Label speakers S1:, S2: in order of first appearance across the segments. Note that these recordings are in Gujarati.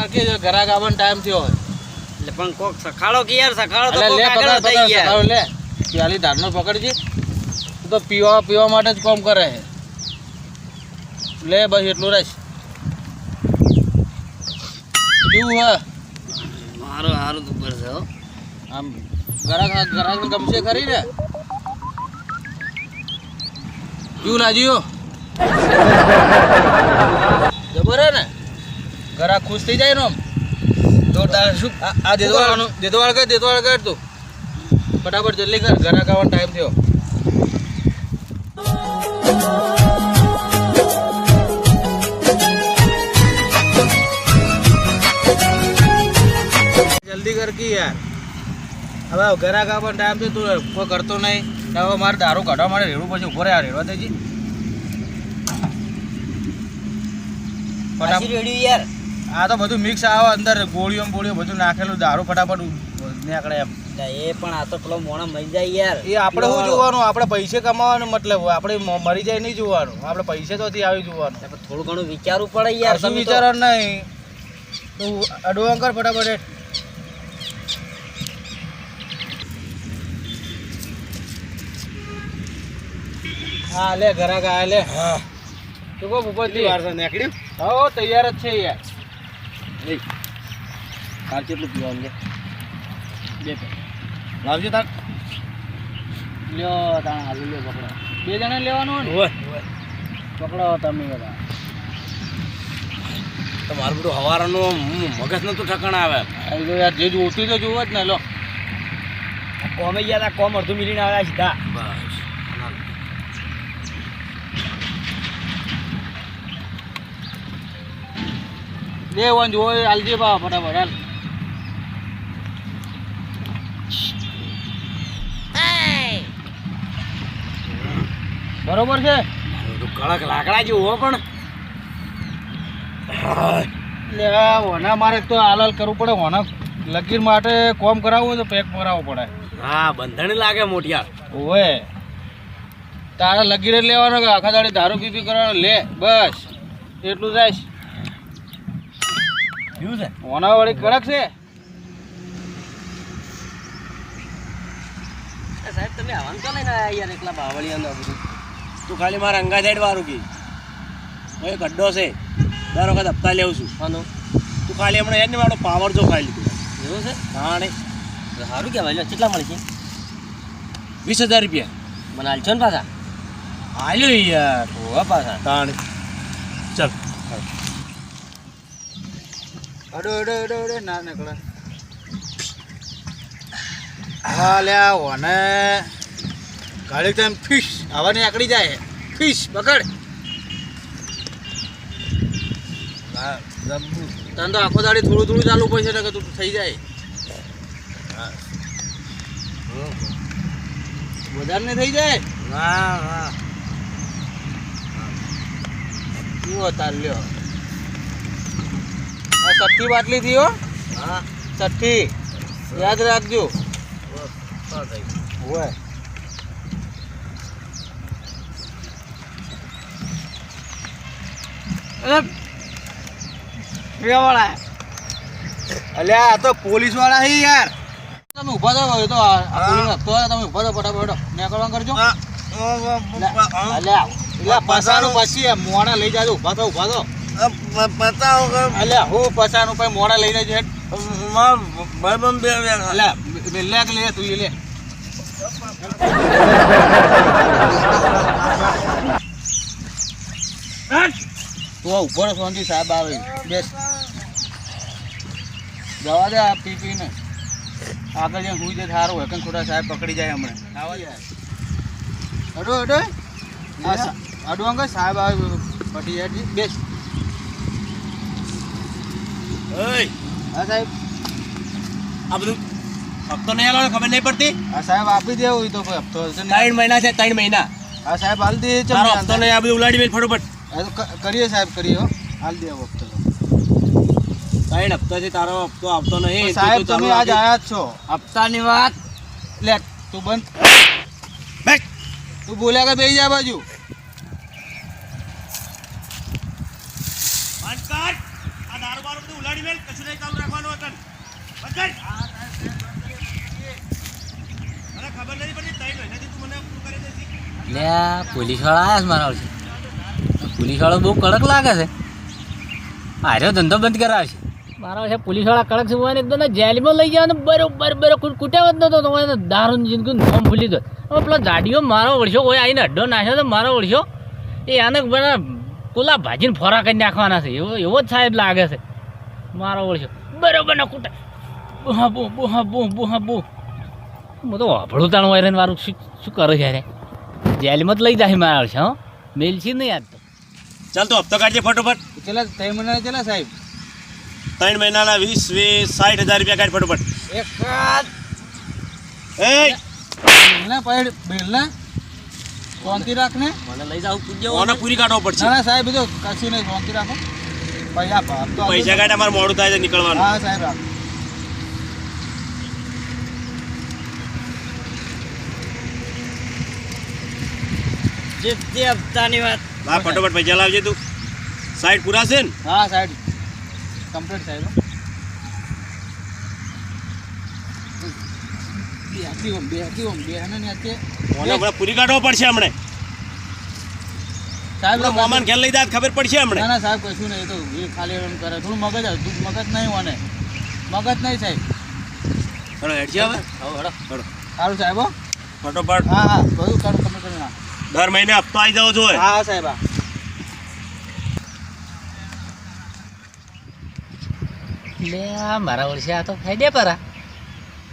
S1: કાકી ઘરા ગાવન ટાઈમ થયો હોય.
S2: એટલે પણ કોક સખાડો કે યાર સખાડો તો કોક આગળ થઈ
S1: ગયા.
S2: યાર
S1: લે. પ્યાલી ધારનો પકડજી. તો પીવા પીવા માટે જ કામ કરે. છે લે બસ એટલું રહીશ. કેવું હે?
S2: મારો હારું તો હો.
S1: આમ ગરાક ગરાક ગમશે ખરી ને? કેવું લાગ્યું જબર હે ને ગરાક ખુશ થઈ જાય ને આમ?
S2: જોરદાર. શું?
S1: આ આ દેદવાળ કર દેદવાળ કર તું. ફટાફટ જલ્દી કર ઘરા આવવાનો ટાઈમ થયો. જલ્દી કર કી યાર. હવે ગરાક પણ ટાઈમ થયો તું કોઈ કરતો નહીં. હવે મારે દારૂ કાઢવા માટે રેડું પછી ઊભો યાર આ રેડવા દેજી. ફટાફટ.
S2: રેડ્યું યાર.
S1: આ તો બધું મિક્સ આવે અંદર ગોળીઓ ગોળીઓ બધું નાખેલું દારૂ ફટાફટ નીકળે એમ.
S2: એ પણ આ તો પેલો મોણો મરી જાય યાર.
S1: એ આપણે શું જોવાનું? આપણે પૈસે કમાવાનો મતલબ આપણે મરી જાય નહીં જોવાનું. આપણે પૈસે તો આવી જોવાનું.
S2: થોડું ઘણું વિચારવું પડે યાર
S1: શું. વિચારો નહીં. તું અડવાં કર ફટાફટ. હા લે ઘરાક આ લે. તું કહો વાર
S2: નીકળ્યું?
S1: હો તૈયાર જ છે યાર.
S2: તાર કેટલું પીવાનું લે
S1: બે.
S2: લાવજો તાર.
S1: લ્યો તાણ હાલ લ્યો પકડો બે જણા લેવાનું હોય પકડો તમે બધા.
S2: તમારું બધું હવારનું મગજ નતું ઠકણ આવે
S1: યાર જે જોતું તો જોવો જ ને લો
S2: કોમે ગયા તા કોમ અડધું મિલીને આવ્યા સીધા. બસ
S1: બે વન જોવો એ હાલજે બા ફટાફટ હાલ. બરોબર છે?
S2: કડક લાકડા જેવું હો પણ.
S1: ઓના મારે તો હાલ કરવું પડે. ઓના લકીર માટે કોમ કરાવવું હોય તો પેક કરાવવું પડે.
S2: હા બંધણ લાગે મોટિયા
S1: ઓવે. તારે લગીર જ લેવાનો કે આખા દાડે દારૂ પીપી કરવાનો? લે બસ. એટલું જાય
S2: શું છે?
S1: ઓના વાળી કડક છે.
S2: સાહેબ તમે આવવાનું તો લઈને આવ્યા યાર એકલા બાવળી અંદર બધું? તું ખાલી મારા અંગા સાઈડ વાળું કી. એ ગડ્ડો છે. દર વખત હપ્તા લેવું છું. હાનો તું ખાલી હમણાં એને ને મારો પાવર જો ખાઈ લીધું. એવું છે? હા ને સારું કહેવાય. લો કેટલા મળે છે? વીસ હજાર રૂપિયા. મને હાલશો ને પાછા? હાલ્યો યાર. હોવા પાછા. તાણ. ચાલ.
S1: અડો અડો અડો અડો ના નીકળે. હા લે ઓને ગાડી તો એમ ફિશ આવવાની આકડી જાય. ફિશ પકડ. તને તો આખો દાડી થોડું થોડું ચાલુ પડશે ને કે તું થઈ જાય. હા. વધારે થઈ જાય?
S2: વાહ વાહ
S1: જુઓ તાર સઠ્ઠી બાટલી થી હો.
S2: હા.
S1: સઠ્ઠી યાદ રાખજો. હોય અલ્યા આ તો પોલીસવાળા છે યાર. તમે ઊભા થો એ તો આ આ પોલીસ હપ્તો તમે ઊભા થો ફટાફટ નીકળવા કરજો. અલ્યા પસાનું પછી મોડા લઈ જાજો ઊભા ઊભા ઊભા થો અલ્યા હું પચાસ રૂપિયા મોડા લઈને જે હેડ બે લે કે લે તું એ લે. તું ઊભો સોનજી સાહેબ આવે. બેસ. જવા દે આ પી પીને આગળ જ્યાં હુઈ જાય સારું હોય કે થોડા સાહેબ પકડી જાય હમણાં. આવો જાય અડો અડો અડો અંકલ સાહેબ આવે પટી જાય. બેસ. હા સાહેબ.
S2: આ બધું હપ્તો નહીં આલો ખબર નહીં પડતી?
S1: આ સાહેબ આપી દેવું તો કોઈ હપ્તો
S2: ત્રણ મહિના છે ત્રણ મહિના.
S1: આ સાહેબ હાલ દે
S2: તારો હપ્તો નહીં આ બધું ઉલાડી મેલ ફટોફટ.
S1: કરીએ સાહેબ કરીએ હાલ દે હપ્તો.
S2: ત્રણ હપ્તાથી તારો હપ્તો આવતો નહીં
S1: સાહેબ તમે આજ આયા જ છો.
S2: હપ્તાની વાત.
S1: લે તું બંધ. તું બોલ્યા કે બેસી જા બાજુ.
S2: ઉલાડી મેલ કશું નહીં ચાલુ રાખવાનું વતન. બંધ મને ખબર નથી પડતી તઈ મહિનાથી તું મને પૂરું કરી દેતી
S3: લે પોલીસવાળા આવ્યા છે મારા વર્ષે પોલીસ વાળો બહુ કડક લાગે છે. આર્યો ધંધો બંધ કરાવશે મારા વર્ષે પોલીસવાળા કડક છે એકદમ જેલમાં લઈ જવાનો બરોબર બરોબર કૂટ્યા જ નતો તો મને દારૂ જિંદગી નોમ ભૂલી દો હવે પેલો ગાડીઓ મારો વળશો કોઈ આવીને અડ્ડો નાખ્યો તો મારો વળશો. એ આને બધા કોલા ભાજીને ફોરા કરી નાખવાના છે. એવો એવો જ સાહેબ લાગે છે. મારો વળશે બરોબર ના કૂટા. બુહા બુ બુહા બુ બુહા બુ હું તો અભળું તાણું વાયરન મારું શું શું કરે છે અરે જેલમાં જ લઈ જાય મારા વર્ષે હો. છે નહીં આજ તો.
S2: ચાલ તો હપ્તો કાઢજે ફટોફટ.
S1: ચલા ત્રણ મહિના ચલા સાહેબ?
S2: ત્રણ મહિનાના વીસ વીસ સાઠ હજાર રૂપિયા કાઢ ફટોફટ.
S1: એક કાત
S2: એ
S1: બિલના પૈડ બિલના? શાંતિ રાખને.
S3: મને લઈ જાવ પૂજ્ય
S2: ઓને પૂરી કાઢવો પડશે.
S1: ના સાહેબ જો તો કશું નહીં શાંતિ રાખો. પૈસા
S2: પૈસા કાઢે અમારે મોડું થાય છે નીકળવાનું.
S1: હા સાહેબ
S3: જે તે હપ્તાની વાત.
S2: હા ફટોફટ પૈસા લાવજે તું. સાઈડ પૂરા છે ને?
S1: હા સાહેબ. કમ્પ્લીટ સાહેબ
S2: પૂરી કાઢવો પડશે હમણે.
S1: સાહેબ
S2: મોમાન ખેલ લઈ જાય ખબર પડશે હમણાં
S1: ના ના સાહેબ કશું નહીં તો એ ખાલી એમ કરે. થોડું મગજ મગજ નહીં હોને. મગજ નહીં સાહેબ
S2: હેડો હેડ છે હવે
S3: હડો.
S2: હેડો.
S1: સારું સાહેબ હો.
S2: ફટોફટ.
S1: હા હા બધું કરું તમે કરો ના
S2: દર મહિને હપ્તો આવી જાવ જોઈએ.
S1: હા સાહેબ હા.
S3: લે આ મારા વર્ષે આ તો હેડે પરા.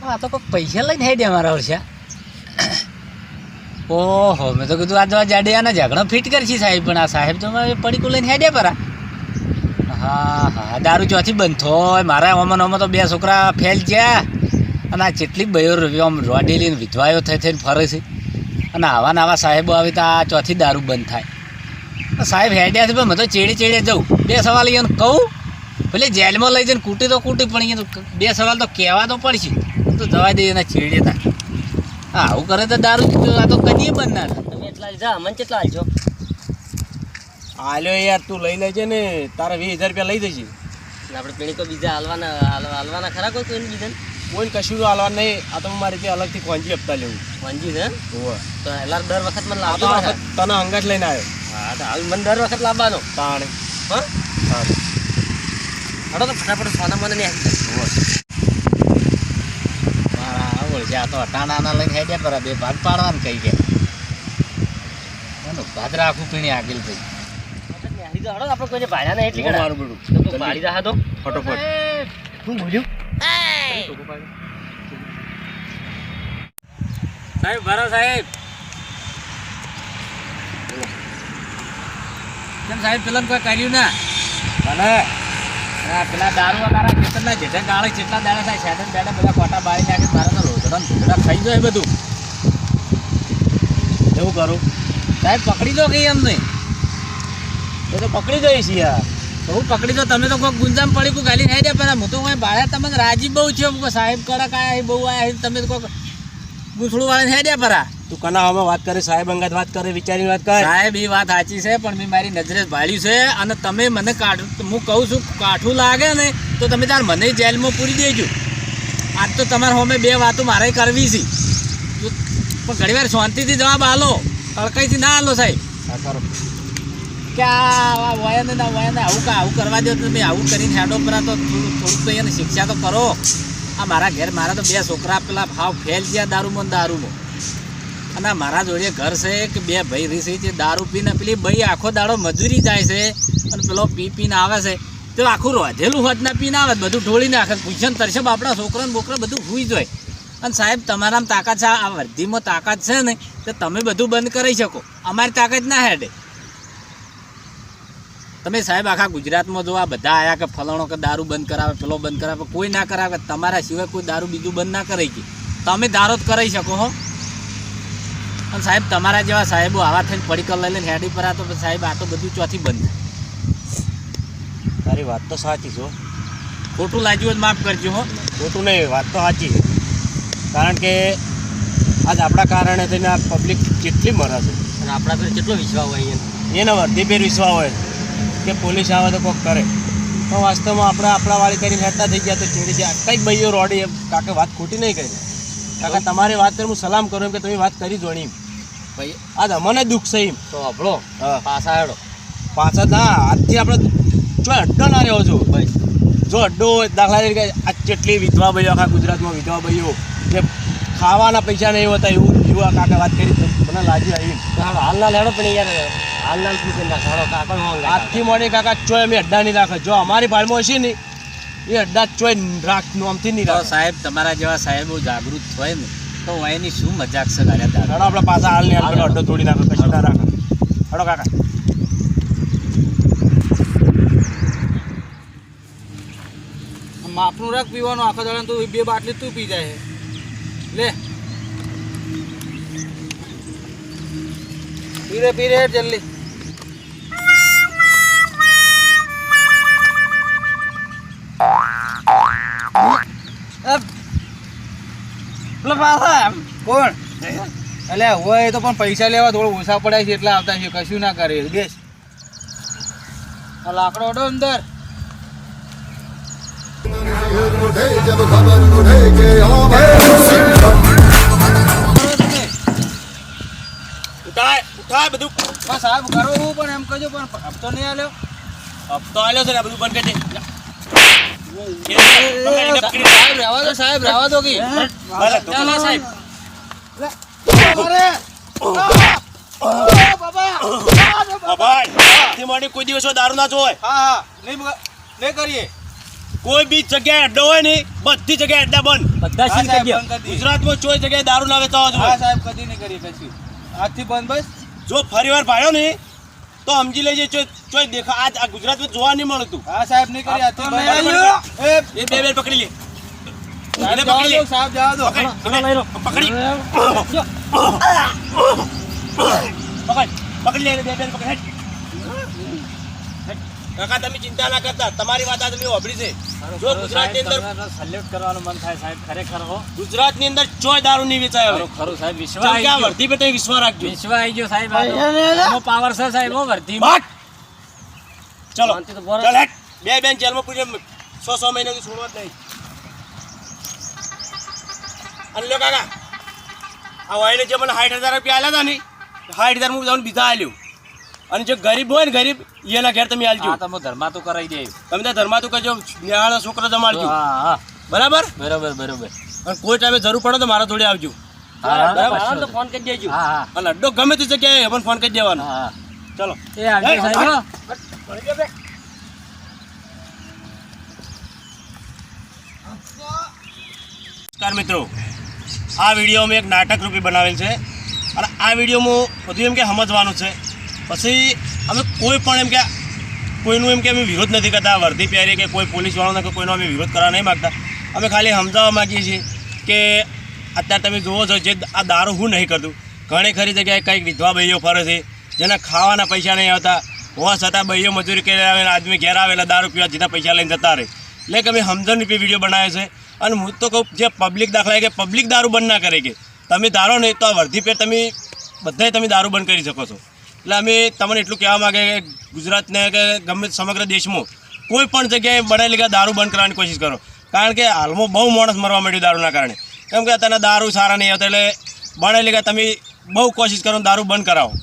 S3: આ તો કોઈ પૈસા લઈને હેડે મારા વર્ષે ઓહો, મેં તો કીધું આ તો આ જાડિયાના ઝઘડો ફિટ કરશી સાહેબ, પણ આ સાહેબ તો પડીકું લઈને હેડે પરા. હા હા, દારૂ ચોથી બંધ થોય, મારા ઓમાં ઓમાં તો બે છોકરા ફેલ ગયા અને આ જેટલી બયો આમ રોડેલી વિધવાયો થઈ થઈને ફરે છે. અને આવા આવા સાહેબો આવી તો આ ચોથી દારૂ બંધ થાય. સાહેબ હેડ્યા છે, પણ મેં તો ચેડે ચેડે જઉં. બે સવાલ એને કહું? ભલે જેલમાં લઈ જઈને કૂટી તો કૂટી, પણ તો બે સવાલ તો કહેવા તો પડશે. તો જવા દઈએ એના ચેડે હા આવું કરે તો દારૂ તો આ તો કદી બંધ
S4: તમે એટલા લીધા અમને કેટલા આલજો?
S2: હાલ્યો યાર તું લઈ લેજે ને તારા વીસ હજાર રૂપિયા લઈ જજે.
S4: આપણે પેણી કોઈ બીજા હાલવાના હાલવાના ખરા કોઈ કોઈ બીજા
S2: કોઈ કશું હાલવા નહીં આ તો મારી રીતે અલગથી ખોંજી હપ્તા લેવું.
S4: ને
S2: હોવે.
S4: તો એલા દર વખત મને
S2: તો વખત તને અંગત લઈને આવ્યો.
S4: હા તો હાલ મને દર વખત લાવવાનો.
S2: તાણે.
S4: હા?
S2: તાણે.
S4: હડો તો ફટાફટ સોના મને નહીં
S3: મારા આ તો અટાણાના લઈને હેડ્યા પર બે ભાગ પાડવાનું કહી ગયા એનું ભાદ પીણી આગળ ભાઈ.
S4: હારી તો હડો આપણે કોઈને ભાડ્યા નહીં એટલી
S2: મારું બેડું
S4: તો કોઈ તો
S2: ફટોફટ
S4: શું બોલ્યું
S3: સાહેબ ભરો સાહેબ. કેમ સાહેબ પેલા કોઈ કર્યું ના? હા પેલા દારૂ વાળા ખેતરના જેઠા ગાળે જેટલા દાડા થાય બધા કોટા બાળી નાખે, મારા તો રોજડા જાય બધું.
S2: એવું કરું.
S3: સાહેબ, પકડી દો કઈ એમ નહીં
S2: એ તો પકડી જઈશ યાર.
S3: બહુ પકડી દો. તમે તો કોઈ ગુંજામ પડી કોઈ ગાલી ખાઈ દે, પણ હું તો કોઈ ભાડ્યા તમે રાજી બહુ છે. સાહેબ કડક આયા બહુ આયા તમે તો કોઈ ગુસડું હે હેડ્યા પરા.
S2: તું કના હવે વાત કરે સાહેબ અંગત વાત કરે વિચારીને વાત કર.
S3: સાહેબ એ વાત સાચી છે પણ મેં મારી નજરે ભાળ્યું છે અને તમે મને કાઢ હું કહું છું કાઠું લાગે ને તો તમે તાર મને જેલમાં પૂરી દેજો. આજ તો તમારે હોમે બે વાતો મારે કરવી છે. પણ ઘણી વાર શાંતિથી જવાબ આલો તડકાઈથી ના આલો સાહેબ.
S2: કરો.
S3: કે આ વયને ના વયને આવું કા આવું કરવા દો તમે આવું કરીને હેડો પર તો થોડુંક તો એને શિક્ષા તો કરો. આ મારા ઘેર મારા તો બે છોકરા પેલા ભાવ ફેલ ગયા દારૂમાં દારૂમાં. અને મારા જોડે ઘર છે કે બે ભાઈ રીસી છે દારૂ પીને પેલી ભાઈ આખો દાડો મજૂરી જાય છે અને પેલો પી પીને આવે છે. તો આખું રોધેલું હોત ને પીને આવે, બધું ઢોળી નાખે ને તરશે આપણા છોકરા બોકરા બધું હુઈ જાય. અને સાહેબ, તમારામાં તાકાત છે, આ વર્ધીમાં તાકાત છે ને, તો તમે બધું બંધ કરી શકો. અમારી તાકાત ના હેડે. તમે સાહેબ આખા ગુજરાતમાં જો આ બધા આયા કે ફલાણો કે દારૂ બંધ કરાવે પેલો બંધ કરાવે કોઈ ના કરાવે તમારા સિવાય કોઈ દારૂ બીજું બંધ ના કરે કે. તમે દારો જ કરાવી શકો હો. પણ સાહેબ તમારા જેવા સાહેબો આવા થઈને પડીકર લઈ લઈને હેડી પર આ તો સાહેબ આ તો બધું ચોથી બંધ.
S2: તારી વાત તો સાચી છે.
S3: ખોટું લાગ્યું જ માફ કરજો હો.
S2: ખોટું નહીં વાત તો સાચી છે. કારણ કે આજ આપણા કારણે થઈને આ પબ્લિક કેટલી મરે છે.
S4: અને આપણા પર કેટલો વિશ્વાસ હોય
S2: એના વર્ધી ફેર વિશ્વાસ હોય. કે પોલીસ આવે તો કોક કરે. તો વાસ્તવમાં આપણે આપણા વાળી કરીને હેતા થઈ ગયા તો ચીડી ગયા. કંઈક ભાઈઓ રોડી એમ. કાકે વાત ખોટી નહીં કરી. કાકા તમારી વાત કરી હું સલામ કરું એમ કે તમે વાત કરી જોણી ભાઈ
S3: ભાઈ
S2: તો મને દુઃખ છે એમ.
S3: તો
S2: આપણો
S3: પાછા હેડો.
S2: પાછા ના આજથી આપણે જો અડ્ડો ના રહ્યો છો
S3: ભાઈ.
S2: જો અડ્ડો દાખલા તરીકે આ કેટલી વિધવા ભાઈઓ આખા ગુજરાતમાં વિધવા ભાઈઓ જે ખાવાના પૈસા નહીં હોતા એવું યુવા આ કાકા વાત કરી. મને લાગ્યું આવી
S4: હાલના લેડો પણ યાર હાલના શું કરી નાખો કાકા
S2: આજથી મોડી કાકા ચોય અમે અડ્ડા નહીં રાખે. જો અમારી ભાડમાં હશે ને એ અડ્ડા ચોય રાખ નોમથી નહીં રાખો.
S3: સાહેબ તમારા જેવા સાહેબો જાગૃત હોય ને તો એની શું મજાક છે દાદા
S2: હેડો આપણે પાછા હાલ ને હાલ. અડ્ડો તોડી નાખે કશું ના રાખે. હેડો કાકા.
S1: માપનું રાખ પીવાનું આખો દાડા તું બે બાટલી તું પી જાય. લે. જલ્દી. પેલો કોણ? એટલે હોય તો પણ પૈસા લેવા થોડું ઓછા પડ્યા છે એટલે આવતા છે કશું ના કરે બેસ. લાકડો ઓડો અંદર. પણ હપ્તો નહીં આલ્યો.
S2: હપ્તો આલ્યો છે ને બધું બંધ કરી દે.
S1: સાહેબ રહેવા દો સાહેબ રહેવા દો કી.
S2: ભલે, તો
S1: ચાલો સાહેબ.
S2: હા ભાઈ આજથી મોડી કોઈ દિવસ દારૂ ના જોય
S1: હા હા. નહીં કરીએ.
S2: કોઈ બી જગ્યાએ અડ્ડો હોય ને બધી જગ્યાએ અડ્ડા બંધ.
S3: બધા
S1: ગુજરાત દઈએ.
S2: ગુજરાતમાં ચોઈ જગ્યાએ દારૂ ના વેચાવા
S1: હા સાહેબ કદી નહીં કરીએ પછી. આજથી બંધ બસ.
S2: જો ફરી વાર ભાડ્યો ને તો સમજી લેજે ચોય દેખા આજ આ ગુજરાતમાં જોવા નહીં મળતું.
S1: હા સાહેબ નહીં
S2: કરી
S1: એ
S2: બે બે પકડી લે. પકડી લે.
S1: સાહેબ જવા દો.
S2: પકડ, લો પકડી. પકડ. પકડી લે એને બે બે પકડી. કાકા તમે ચિંતા ના કરતા. તમારી વાત આ તમે ઓભરી છે. જો ગુજરાતની અંદર
S3: સલ્યુટ કરવાનું મન થાય સાહેબ ખરેખર હો.
S2: ગુજરાતની અંદર ચોય દારૂ નહીં વેચાય હવે.
S3: ખરું સાહેબ વિશ્વ
S2: આઈ
S3: આવી ગયો
S2: વર્ધી પેટે વિશ્વાસ રાખજો.
S3: વિશ્વ આવી ગયો સાહેબ આનો પાવર છે સાહેબ હો વર્ધી
S2: બાટ! ચલો ચલ હેટ બે બેન જેલમાં પૂછે સો સો મહિના છોડવા જ નહીં. અને લો કાકા આ વાઈને જે મને સાઠ હજાર રૂપિયા આલ્યા હતા ને સાઠ હજાર હું બીજા આલ્યું. અને જે ગરીબ હોય ને ગરીબ એના ઘેર તમે આલજો.
S3: તમે ધર્મા તો કરાવી દે.
S2: તમે ત્યાં ધર્મા તો કરજો નિહાળા છોકરા જમાડજો બરાબર?
S3: બરાબર બરોબર.
S2: અને કોઈ ટાઈમે જરૂર પડે તો મારા જોડે આવજો.
S3: હા હા
S2: બરાબર.
S4: ફોન કરી દેજો.
S3: હા હા.
S2: અને અડ્ડો ગમે તે જગ્યાએ મને ફોન કરી દેવાનો. ચલો.
S3: એ આવજો.
S2: નમસ્કાર મિત્રો. આ વીડિયો અમે એક નાટક રૂપી બનાવેલ છે. અને આ વિડીયોમાં બધું એમ કે સમજવાનું છે. પછી અમે કોઈ પણ એમ કે કોઈનું એમ કે અમે વિરોધ નથી કરતા, વર્દી પહેરીએ કે કોઈ પોલીસવાળાનો કે કોઈનો અમે વિરોધ કરવા નહીં માગતા. અમે ખાલી સમજાવવા માગીએ છીએ કે અત્યારે તમે જુઓ છો જે આ દારૂ હું નહીં કરતું. ઘણી ખરી જગ્યાએ કંઈક વિધવા ભાઈઓ ફરે છે, જેના ખાવાના પૈસા નહીં આવતા. હોવા છતાં ભાઈઓ મજૂરી કરી આવે આદમી ઘેર આવેલા દારૂ પીવા જેના પૈસા લઈને જતા રહે. એટલે કે અમે સમજણ રૂપે વીડિયો બનાવ્યો છે. અને હું તો કહું, જે પબ્લિક દાખલા કે પબ્લિક દારૂ બંધ ના કરે કે, તમે ધારો નહીં તો આ વર્ધી પેર તમે બધાય તમે દારૂ બંધ કરી શકો છો. એટલે અમે તમને એટલું કહેવા માગે કે ગુજરાતને કે ગમે સમગ્ર દેશમાં કોઈ પણ જગ્યાએ બનાવેલી કે દારૂ બંધ કરવાની કોશિશ કરો. કારણ કે હાલમાં બહુ માણસ મરવા માંડ્યું દારૂના કારણે. કેમ કે અત્યારના દારૂ સારા નહીં આવતા એટલે બનાવેલી કે તમે બહુ કોશિશ કરો દારૂ બંધ કરાવો.